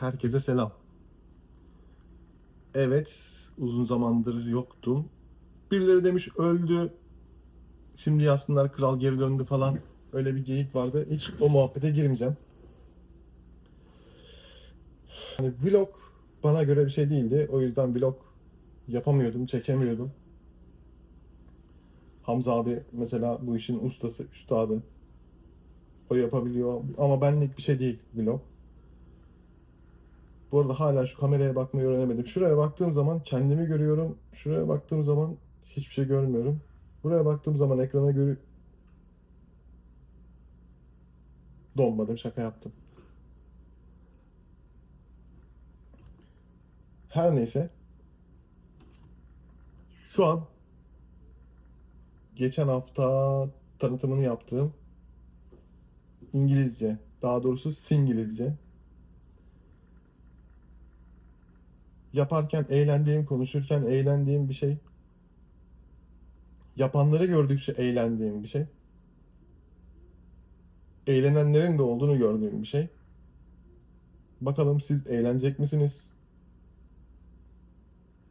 Herkese selam. Evet, uzun zamandır yoktum. Birileri demiş öldü. Şimdi yazsınlar kral geri döndü falan. Öyle bir geyik vardı. Hiç o muhabbete girmeyeceğim. Hani vlog bana göre bir şey değildi. O yüzden vlog yapamıyordum, çekemiyordum. Hamza abi mesela bu işin ustası, üstadı. O yapabiliyor ama benlik bir şey değil vlog. Bu arada hala şu kameraya bakmayı öğrenemedim. Şuraya baktığım zaman kendimi görüyorum. Şuraya baktığım zaman hiçbir şey görmüyorum. Buraya baktığım zaman ekrana görü... Donmadım, şaka yaptım. Her neyse. Şu an geçen hafta tanıtımını yaptığım İngilizce, daha doğrusu Singilizce yaparken eğlendiğim, konuşurken eğlendiğim bir şey. Yapanları gördükçe eğlendiğim bir şey. Eğlenenlerin de olduğunu gördüğüm bir şey. Bakalım siz eğlenecek misiniz?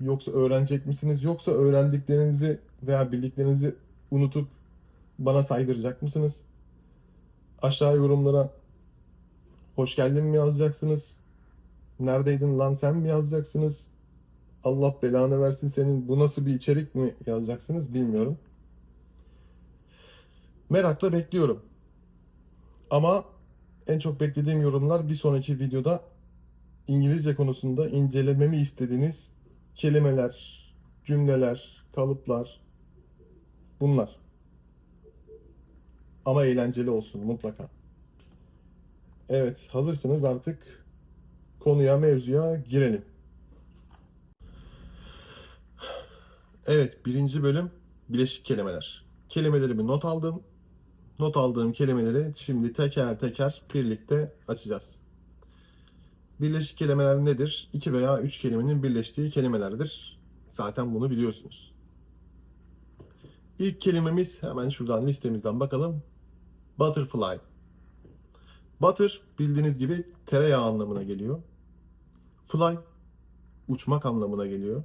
Yoksa öğrenecek misiniz? Yoksa öğrendiklerinizi veya bildiklerinizi unutup bana saydıracak mısınız? Aşağı yorumlara hoş geldin mi yazacaksınız? Neredeydin lan sen mi yazacaksınız? Allah belanı versin senin bu nasıl bir içerik mi yazacaksınız bilmiyorum. Merakla bekliyorum. Ama en çok beklediğim yorumlar bir sonraki videoda İngilizce konusunda incelememi istediğiniz kelimeler, cümleler, kalıplar bunlar. Ama eğlenceli olsun mutlaka. Evet, hazırsınız artık konuya, mevzuya girelim. Evet, birinci bölüm bileşik kelimeler. Kelimelerimi not aldım. Not aldığım kelimeleri şimdi teker teker birlikte açacağız. Birleşik kelimeler nedir? İki veya üç kelimenin birleştiği kelimelerdir. Zaten bunu biliyorsunuz. İlk kelimemiz hemen şuradan listemizden bakalım. Butterfly. Butter bildiğiniz gibi tereyağı anlamına geliyor. Fly uçmak anlamına geliyor.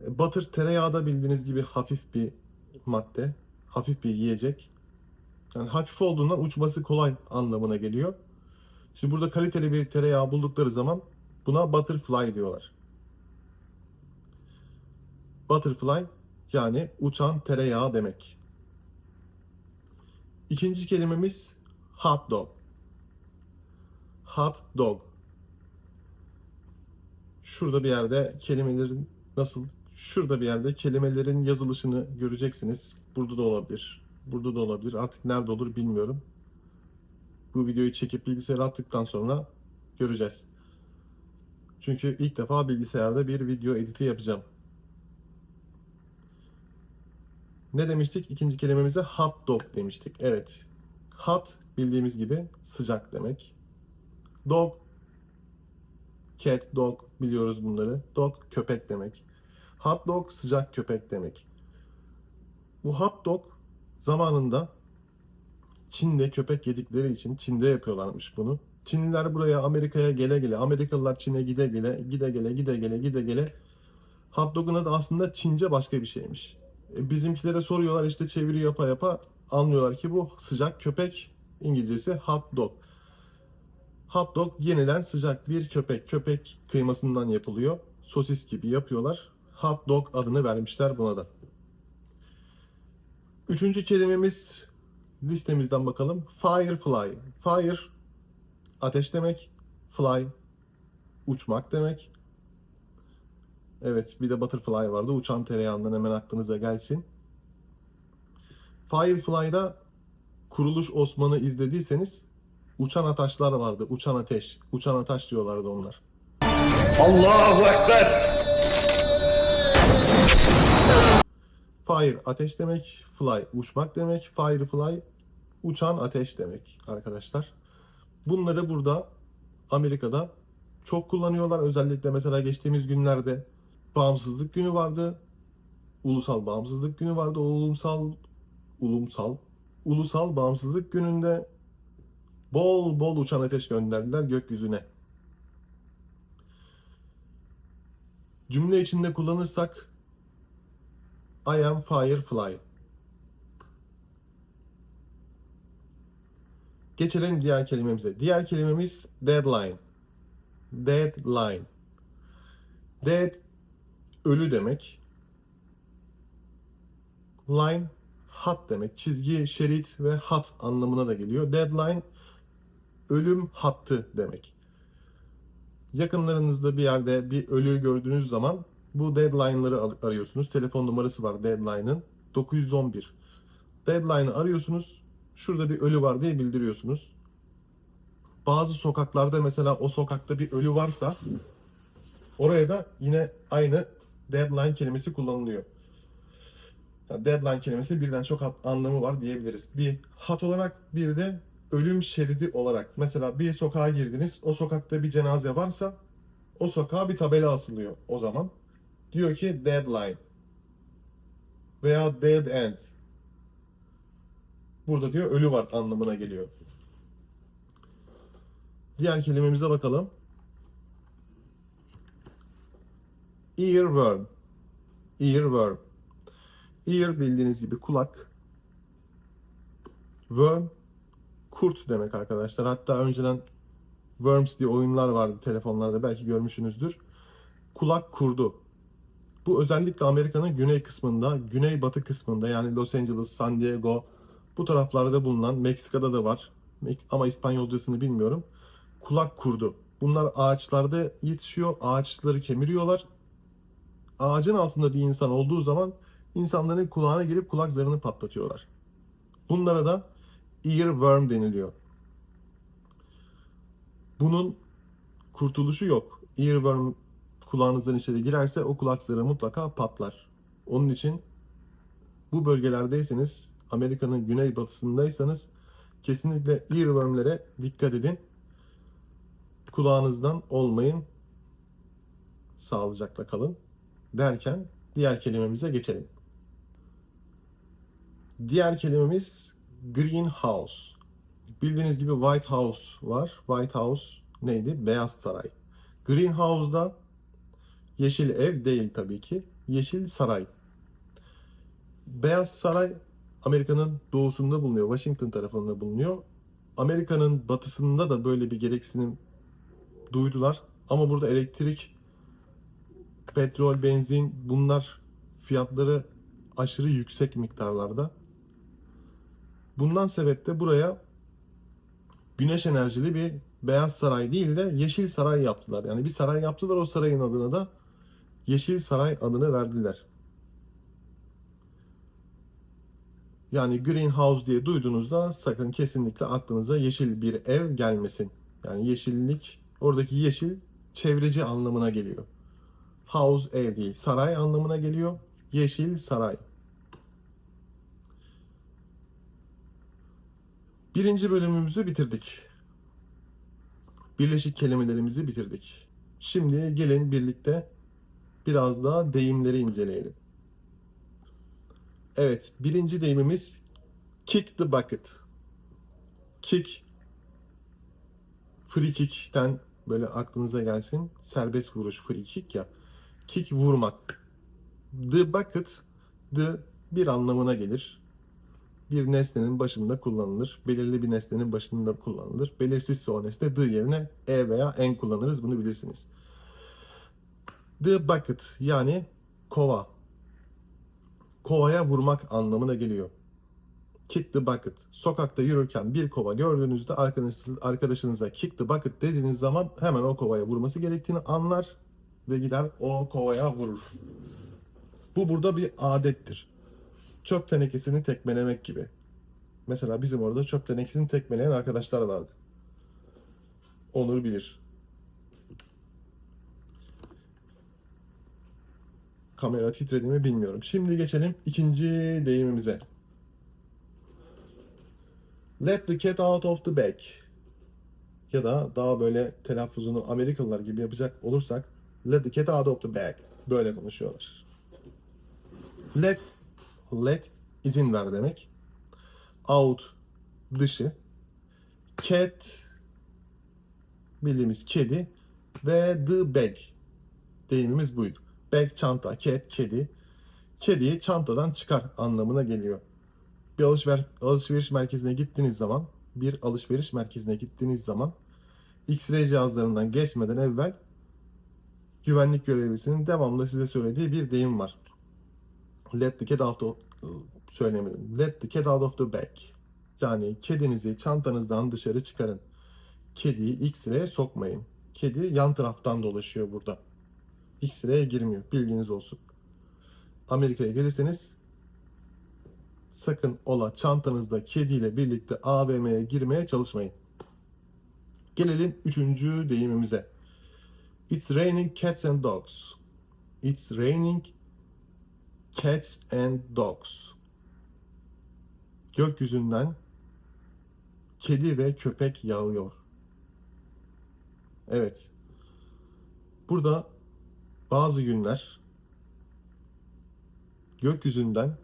E, Butter tereyağı da bildiğiniz gibi hafif bir madde, hafif bir yiyecek. Yani hafif olduğundan uçması kolay anlamına geliyor. Şimdi burada kaliteli bir tereyağı buldukları zaman buna butterfly diyorlar. Butterfly yani uçan tereyağı demek. İkinci kelimemiz hot dog. Hot dog. Şurada bir yerde kelimelerin nasıl şurada bir yerde kelimelerin yazılışını göreceksiniz. Burada da olabilir. Burada da olabilir. Artık nerede olur bilmiyorum. Bu videoyu çekip bilgisayara attıktan sonra göreceğiz. Çünkü ilk defa bilgisayarda bir video editi yapacağım. Ne demiştik? İkinci kelimemize hot dog demiştik. Evet. Hot bildiğimiz gibi sıcak demek. Dog cat, dog biliyoruz bunları. Dog köpek demek. Hot dog sıcak köpek demek. Bu hot dog zamanında Çin'de köpek yedikleri için Çin'de yapıyorlarmış bunu. Çinliler buraya Amerika'ya gele gele, Amerikalılar Çin'e gide gele, gide gele, gide gele, gide gele. Hot dog'un adı aslında Çince başka bir şeymiş. E, bizimkilere soruyorlar işte çeviri yapa yapa anlıyorlar ki bu sıcak köpek İngilizcesi hot dog. Hot dog yenilen sıcak bir köpek. Köpek kıymasından yapılıyor. Sosis gibi yapıyorlar. Hot dog adını vermişler buna da. Üçüncü kelimemiz listemizden bakalım. Firefly. Fire ateş demek. Fly uçmak demek. Evet bir de butterfly vardı. Uçan tereyağından hemen aklınıza gelsin. Firefly'da Kuruluş Osman'ı izlediyseniz uçan ataşlar vardı. Uçan ateş. Uçan ataş diyorlardı onlar. Allahu Ekber. Fire ateş demek. Fly uçmak demek. Firefly uçan ateş demek arkadaşlar. Bunları burada Amerika'da çok kullanıyorlar. Özellikle mesela geçtiğimiz günlerde bağımsızlık günü vardı. Ulusal bağımsızlık günü vardı. O ulusal ulusal ulusal bağımsızlık gününde Bol bol uçan ateş gönderdiler gökyüzüne. Cümle içinde kullanırsak I am firefly. Geçelim diğer kelimemize. Diğer kelimemiz deadline. Deadline. Dead ölü demek. Line hat demek. Çizgi, şerit ve hat anlamına da geliyor. Deadline ölüm hattı demek. Yakınlarınızda bir yerde bir ölü gördüğünüz zaman bu deadline'ları ar- arıyorsunuz. Telefon numarası var deadline'ın. 911. Deadline'ı arıyorsunuz. Şurada bir ölü var diye bildiriyorsunuz. Bazı sokaklarda mesela o sokakta bir ölü varsa oraya da yine aynı deadline kelimesi kullanılıyor. Deadline kelimesi birden çok anlamı var diyebiliriz. Bir hat olarak bir de ölüm şeridi olarak. Mesela bir sokağa girdiniz. O sokakta bir cenaze varsa o sokağa bir tabela asılıyor o zaman. Diyor ki deadline veya dead end. Burada diyor ölü var anlamına geliyor. Diğer kelimemize bakalım. Earworm. Earworm. Ear bildiğiniz gibi kulak. Worm kurt demek arkadaşlar. Hatta önceden Worms diye oyunlar vardı telefonlarda belki görmüşsünüzdür. Kulak kurdu. Bu özellikle Amerika'nın güney kısmında, güneybatı kısmında yani Los Angeles, San Diego bu taraflarda bulunan Meksika'da da var. Ama İspanyolcasını bilmiyorum. Kulak kurdu. Bunlar ağaçlarda yetişiyor. Ağaçları kemiriyorlar. Ağacın altında bir insan olduğu zaman insanların kulağına gelip kulak zarını patlatıyorlar. Bunlara da earworm deniliyor. Bunun kurtuluşu yok. Earworm kulağınızdan içeri girerse o kulak zarı mutlaka patlar. Onun için bu bölgelerdeyseniz, Amerika'nın güneybatısındaysanız kesinlikle earwormlere dikkat edin. Kulağınızdan olmayın. Sağlıcakla kalın derken diğer kelimemize geçelim. Diğer kelimemiz greenhouse. Bildiğiniz gibi White House var. White House neydi? Beyaz Saray. Greenhouse'da yeşil ev değil tabii ki. Yeşil saray. Beyaz Saray Amerika'nın doğusunda bulunuyor. Washington tarafında bulunuyor. Amerika'nın batısında da böyle bir gereksinim duydular. Ama burada elektrik, petrol, benzin bunlar fiyatları aşırı yüksek miktarlarda. Bundan sebep de buraya güneş enerjili bir beyaz saray değil de yeşil saray yaptılar. Yani bir saray yaptılar o sarayın adına da Yeşil Saray adını verdiler. Yani greenhouse diye duyduğunuzda sakın kesinlikle aklınıza yeşil bir ev gelmesin. Yani yeşillik oradaki yeşil çevreci anlamına geliyor. House ev değil, saray anlamına geliyor. Yeşil saray. Birinci bölümümüzü bitirdik. Birleşik kelimelerimizi bitirdik. Şimdi gelin birlikte biraz daha deyimleri inceleyelim. Evet, birinci deyimimiz kick the bucket. Kick free kick'ten böyle aklınıza gelsin. Serbest vuruş free kick ya. Kick vurmak. The bucket the bir anlamına gelir. Bir nesnenin başında kullanılır. Belirli bir nesnenin başında kullanılır. Belirsizse o nesne the yerine e veya en kullanırız. Bunu bilirsiniz. The bucket yani kova. Kovaya vurmak anlamına geliyor. Kick the bucket. Sokakta yürürken bir kova gördüğünüzde arkadaşınız, arkadaşınıza kick the bucket dediğiniz zaman hemen o kovaya vurması gerektiğini anlar ve gider o kovaya vurur. Bu burada bir adettir. Çöp tenekesini tekmelemek gibi. Mesela bizim orada çöp tenekesini tekmeleyen arkadaşlar vardı. Onur bilir. Kamera titredi mi bilmiyorum. Şimdi geçelim ikinci deyimimize. Let the cat out of the bag. Ya da daha böyle telaffuzunu Amerikalılar gibi yapacak olursak Let the cat out of the bag. Böyle konuşuyorlar. Let let izin ver demek. Out dışı. cat bildiğimiz kedi ve the bag deyimimiz buydu. Bag çanta, cat kedi. Kediyi çantadan çıkar anlamına geliyor. Bir alışver alışveriş merkezine gittiğiniz zaman, bir alışveriş merkezine gittiğiniz zaman X-ray cihazlarından geçmeden evvel güvenlik görevlisinin devamlı size söylediği bir deyim var. Let the cat out of söylemedim. Let the cat out of the bag. Yani kedinizi çantanızdan dışarı çıkarın. Kediyi X-ray'e sokmayın. Kedi yan taraftan dolaşıyor burada. X-ray'e girmiyor. Bilginiz olsun. Amerika'ya gelirseniz sakın ola çantanızda kediyle birlikte AVM'ye girmeye çalışmayın. Gelelim üçüncü deyimimize. It's raining cats and dogs. It's raining cats and dogs. Gökyüzünden kedi ve köpek yağıyor. Evet. Burada bazı günler gökyüzünden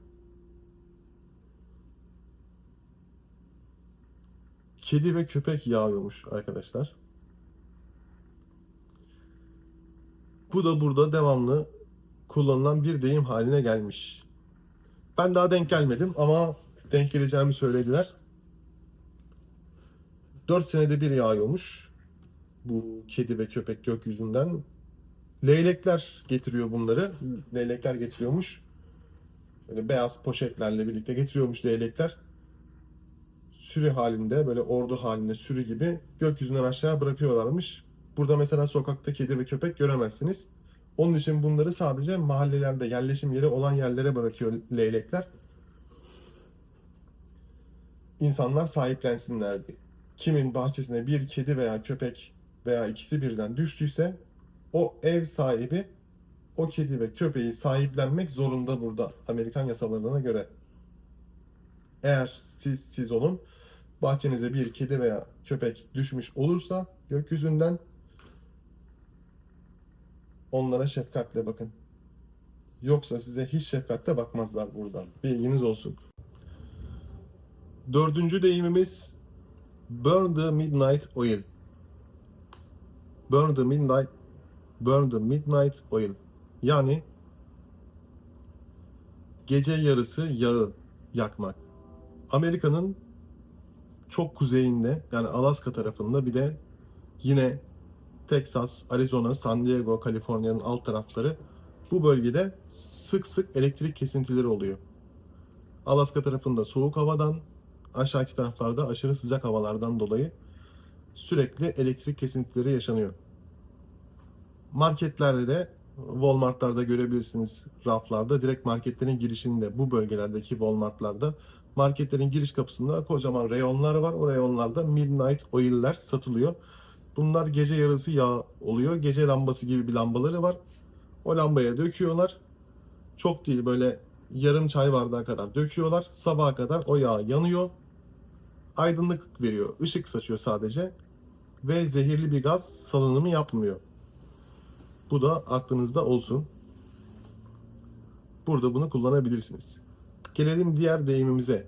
kedi ve köpek yağıyormuş arkadaşlar. Bu da burada devamlı kullanılan bir deyim haline gelmiş. Ben daha denk gelmedim ama denk geleceğimi söylediler. 4 senede bir yağıyormuş bu kedi ve köpek gökyüzünden. Leylekler getiriyor bunları. Leylekler getiriyormuş. Böyle beyaz poşetlerle birlikte getiriyormuş leylekler. Sürü halinde böyle ordu halinde sürü gibi gökyüzünden aşağı bırakıyorlarmış. Burada mesela sokakta kedi ve köpek göremezsiniz. Onun için bunları sadece mahallelerde yerleşim yeri olan yerlere bırakıyor leylekler. İnsanlar sahiplensinler diye. Kimin bahçesine bir kedi veya köpek veya ikisi birden düştüyse o ev sahibi o kedi ve köpeği sahiplenmek zorunda burada Amerikan yasalarına göre. Eğer siz siz olun bahçenize bir kedi veya köpek düşmüş olursa gökyüzünden onlara şefkatle bakın. Yoksa size hiç şefkatle bakmazlar buradan. Bilginiz olsun. Dördüncü deyimimiz Burn the midnight oil. Burn the midnight Burn the midnight oil. Yani gece yarısı yağı yakmak. Amerika'nın çok kuzeyinde yani Alaska tarafında bir de yine Texas, Arizona, San Diego, Kaliforniya'nın alt tarafları bu bölgede sık sık elektrik kesintileri oluyor. Alaska tarafında soğuk havadan, aşağıki taraflarda aşırı sıcak havalardan dolayı sürekli elektrik kesintileri yaşanıyor. Marketlerde de Walmart'larda görebilirsiniz raflarda direkt marketlerin girişinde bu bölgelerdeki Walmart'larda marketlerin giriş kapısında kocaman reyonlar var. O reyonlarda midnight oil'ler satılıyor. Bunlar gece yarısı yağ oluyor. Gece lambası gibi bir lambaları var. O lambaya döküyorlar. Çok değil böyle yarım çay bardağı kadar döküyorlar. Sabaha kadar o yağ yanıyor. Aydınlık veriyor. ışık saçıyor sadece. Ve zehirli bir gaz salınımı yapmıyor. Bu da aklınızda olsun. Burada bunu kullanabilirsiniz. Gelelim diğer deyimimize.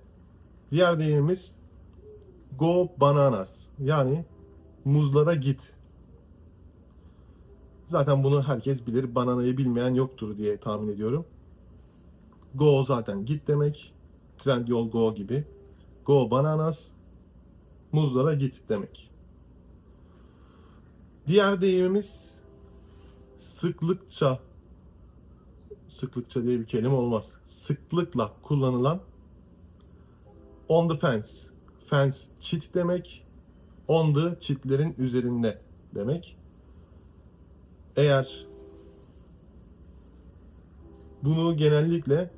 Diğer deyimimiz go bananas. Yani muzlara git. Zaten bunu herkes bilir. Bananayı bilmeyen yoktur diye tahmin ediyorum. Go zaten git demek. Trendyol go gibi. Go bananas. Muzlara git demek. Diğer deyimimiz sıklıkça sıklıkça diye bir kelime olmaz. Sıklıkla kullanılan on the fence. Fence çit demek. On the çitlerin üzerinde demek. Eğer bunu genellikle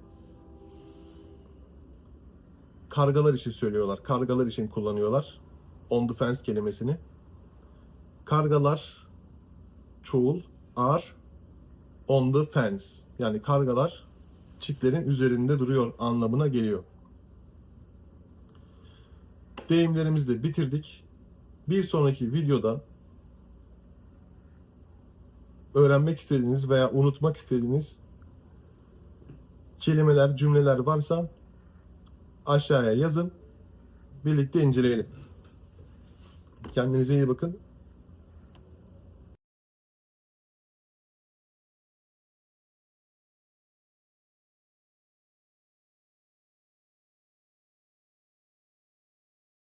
kargalar için söylüyorlar. Kargalar için kullanıyorlar. On the fence kelimesini. Kargalar çoğul are on the fence. Yani kargalar çitlerin üzerinde duruyor anlamına geliyor. Deyimlerimizi de bitirdik. Bir sonraki videoda öğrenmek istediğiniz veya unutmak istediğiniz kelimeler, cümleler varsa aşağıya yazın. Birlikte inceleyelim. Kendinize iyi bakın.